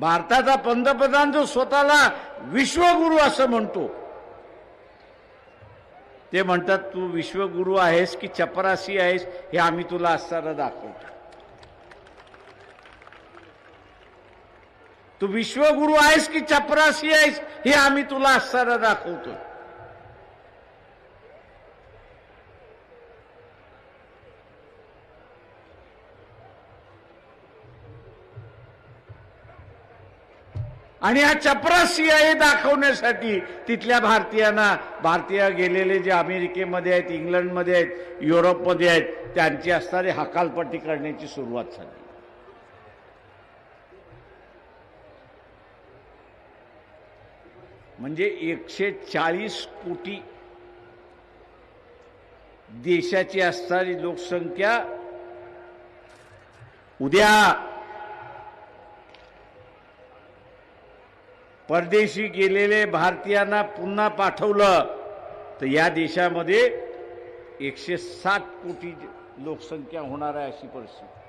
भारताचा पंतप्रधान जो स्वतःला विश्वगुरु असं म्हणतो ते म्हणतात तू विश्वगुरु आहेस की चपरासी आहेस हे आम्ही तुला असताना दाखवतो. तू विश्वगुरु आहेस की चपरासी आहेस हे आम्ही तुला असताना दाखवतो. आणि हा चपरासी आहे दाखवण्यासाठी तिथल्या भारतीयांना भारतीय गेलेले जे अमेरिकेमध्ये आहेत इंग्लंडमध्ये आहेत युरोपमध्ये आहेत त्यांची असणारी हकालपट्टी करण्याची सुरुवात झाली. म्हणजे एकशे चाळीस कोटी देशाची असणारी लोकसंख्या उद्या परदेशी गेलेले भारतीयांना पुन्हा पाठवलं तर या देशामध्ये एकशे साठ कोटी लोकसंख्या होणार आहे अशी परिस्थिती.